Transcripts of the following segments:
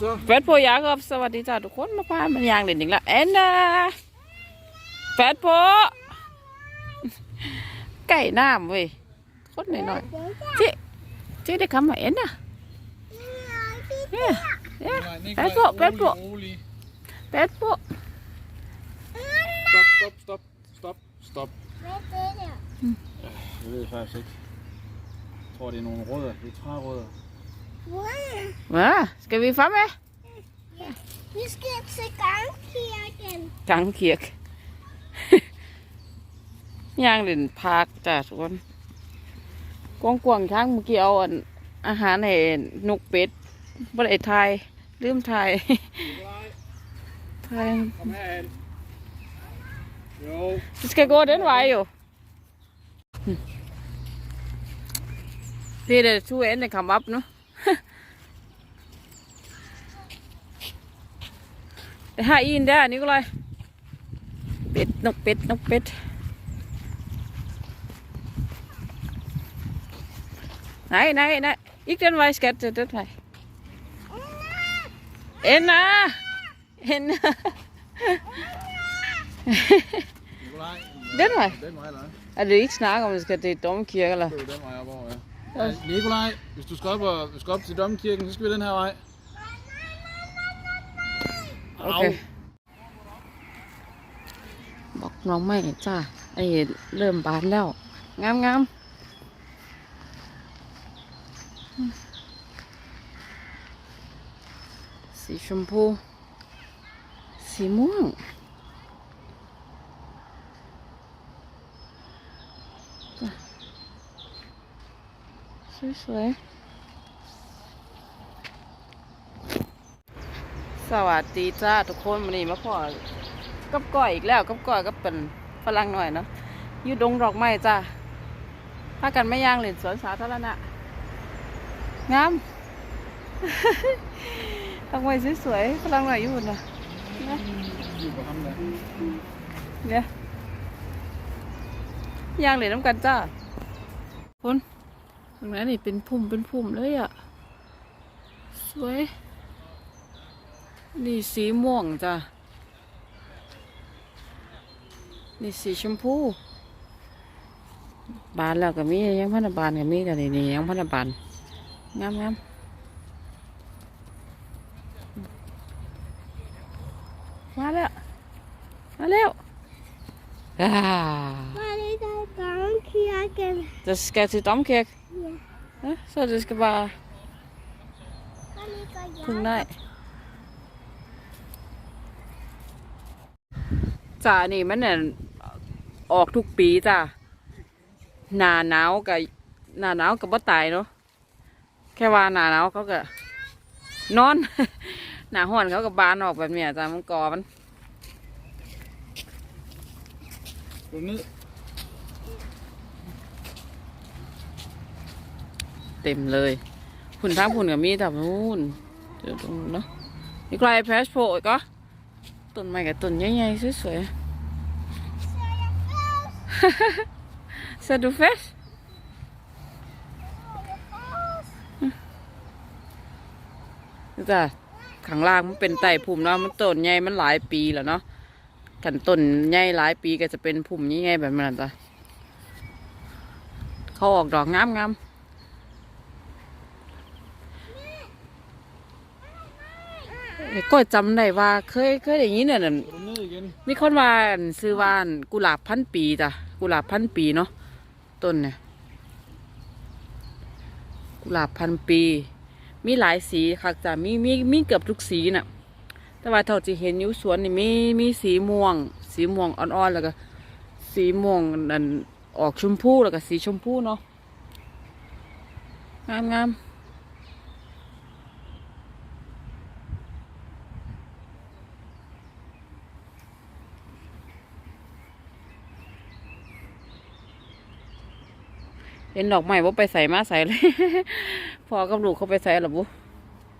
Så. แฟดโพยาครับสวัสดีจ้าทุกคนมาพามันยางเด่นอีกแล้วเอ็นนะแฟดโพไก่น้ำเว้ยคนหน่อยๆที่ที่ได้คำว่าเอ็นนะเนี่ยเนี่ย Nej, Pas på, pas på. rolig. แฟดโพ Stop, stop, stop, stop, stop. Jeg ved faktisk ikke. Jeg tror, det er nogle rødder. Det er trærødder. Ja, skal vi frem med? Vi skal til gangkirken. กังเคียก ย่างเล่นพาร์คจ้ะทุกคนกวางกวางๆช้างเมื่อกี้เอาอันอาหารให้นกเป็ดบ่ได้ทายลืมทาย Nikolaj, ทาย kom herhen. Jo. Vi skal gå den vej jo. Hm. Det er da to ende kom op nu. Det har en der, Nikolaj. Bedt, nok bedt, nok bedt. Nej, nej, nej. Ikke den vej, skat. Det er den vej. Ender! Nikolaj. Den vej. Den vej, eller? Er det ikke snak om, at skal til domkirke, eller? Det er den vej over, ja. ja. Nikolaj, hvis du skal op, og, skal op til Domkirken, så skal vi den her vej. โอเคบอกน้องไม่จ้าไอ้เริ่มบานแล้ว งามงามสีชมพู สีม่วงสวยๆ สวัสดีจ้าทุกคนวันนี้มาพอกับก้อยอีกแล้วกับก้อยก็เป็นฝรั่งหน่อยเนาะอยู่ดงดอกไม้จ้าพากันไม่ย่างเล่นสวนสาธารณะงามดอกไม้สวยๆฝรั่งหน่อยอยู่นนะเนี่ยย่างเล่นน้ำกันจ้าคุณตรงนั้นนี่เป็นพุ่มเป็นพุ่มเลยอะสวย นี่สีม่วงจ้ะ นี่สีชมพู บานแล้วก็มียังพันธบานก็มีกันนี่นี่ยังพันธบานงามงามมาแล้ว มาแล้วอ่า Waar is de gangkirken? Das skal til domkirke. Ja, så det skal bare Waar ligger jeg? พึ่งได้ จ้านี่มันเนี่ยออกทุกปีจ้าหนาหนาวกับหนาหนาวกับบ่ตายเนาะแค่ว่าหนาหนาวเขาก็นอน หนาห้อนเขาก็บานออกแบบเนี้ยจ้ามันกอมัน Gå ned. เต็มเลยหุ่นทั้งหุ่นกับมีแต่นู่นเดี๋ยวตรงนู้นเนาะนี่ใครแพสโพอีกก็ ต้นไม้กับต้นใหญ่ๆสวยๆ Ser du fisk? จ้ะข้างล่างมันเป็นไต่พุ่มเนาะมันต้นใหญ่มันหลายปีแล้วเนาะกันต้นใหญ่หลายปีก็จะเป็นพุ่มใหญ่ๆแบบนั้นจ้ะเขาออกดอกงามๆ ก็จำได้ว่าเคยเคยได้ยินเนี่ยนั่น มีคนว่าอันซื้อว่าอันกุหลาบพันปีจ้ะกุหลาบพันปีเนาะต้นเนี่ยกุหลาบพันปี มีหลายสีค่ะจ้ะมีมีมีเกือบทุกสีน่ะ แต่ว่าเท่าที่เห็นอยู่สวนนี่มีมีสีม่วง สีม่วงอ่อนๆแล้วก็ สีม่วงนั่นออกชมพูแล้วก็สีชมพูเนาะงามงาม เห็นดอกไม้ว่าไปใส่มาใส่เลย พอกับลูกเขาไปใส่หรอบุ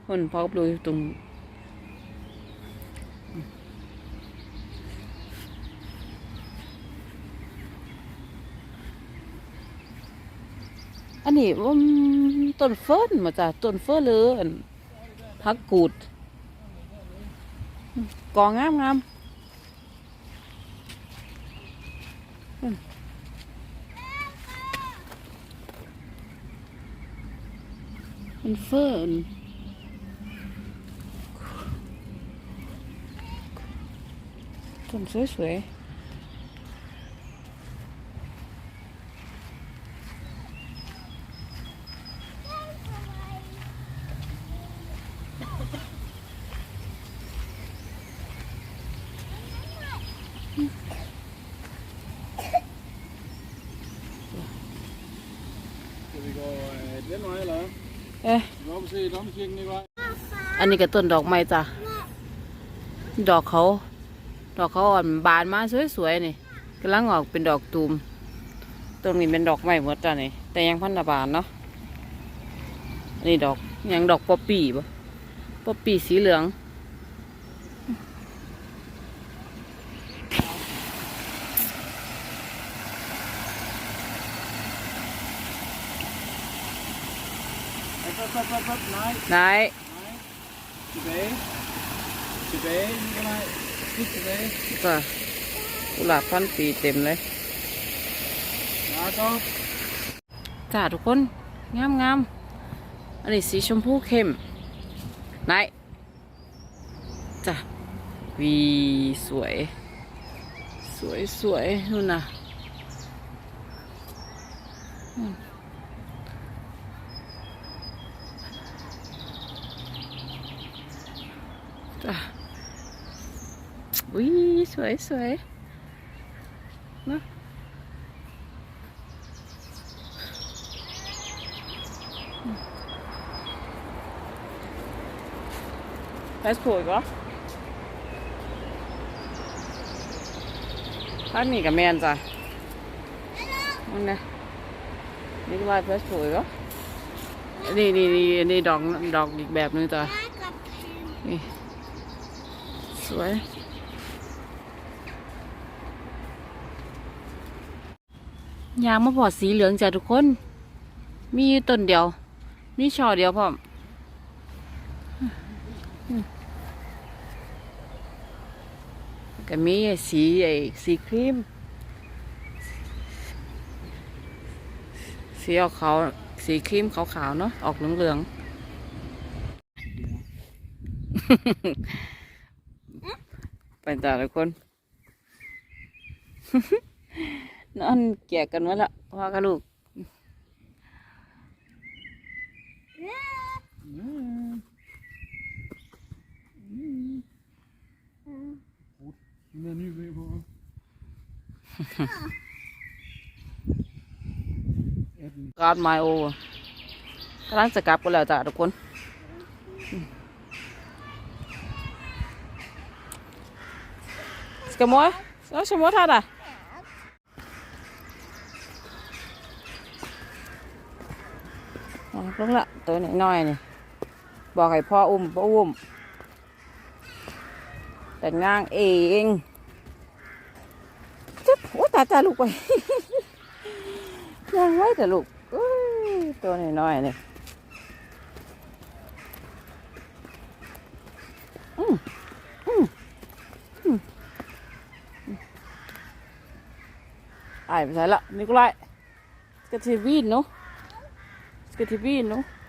คนพอกับลูกอยู่ตรงอันนี้ว่าต้นเฟิร์นมาจากต้นเฟิร์นเลยอันพักกูดกองงามงาม มมันเฟิร์นต้นสวยๆ Skal vi gå øh, den vej, eller hvad? เอ๊ะ Vi går op og se domkirken, ikke vej? อันนี้ก็ต้นดอกไม้จ้ะ ดอกเขา ดอกเขาอ่อนบานมาสวยๆนี่กำลังออกเป็นดอกตูม ตรงนี้เป็นดอกไม้หมดจ้ะนี่ แต่ยังพันธบานเนาะอันนี้ดอกยังดอกป๊อปปี้ปะป๊อปปี้สีเหลือง ปั๊นายนาย today today นี่ไง today ก็กุหลับพันปีเต็มเลยจ้าทุกคน งามงามอันนี้สีชมพูเข้มนายจ้ะวีสวย สวยสวยนู่นน่ะอืมจ้ะวิ สวยสวยเนอะพาสปอร์ตก็ท่านนี่กับแมนจ้ะนั่นนะนี่ว่าพาสปอร์ตก็นี่นี่นี่นี่ดอกดอกอีกแบบนึงจ้ะนี่สวย ยางมะพร้าวสีเหลืองจ้ะทุกคน มีต้นเดียว มีช่อเดียวพร้อมก็มีสีไอ้สีครีม สีออกขาวสีครีมขาวๆเนาะออกเหลืองๆไปต่ละคน นอนแก่กันมาละพ่อกับลูก Den er ny ved på. 18. การไมโอกำลังจะกลับกันแล้วจ้ะทุกคนสกมอสมมติท่าด่ะเอา ลงละตัวน้อยๆนี่บอกให้พ่ออุ้มพ่ออุ้ม แต่งางเองจิ๊บโอ้ตาตาลูกไปยังไว้แต่ลูกตัวน้อยๆนี่อืมอืมอืมไอ้ไปใส่ละนิโคลายสกทีวีนเนาะสกทีวีนเนาะ อืม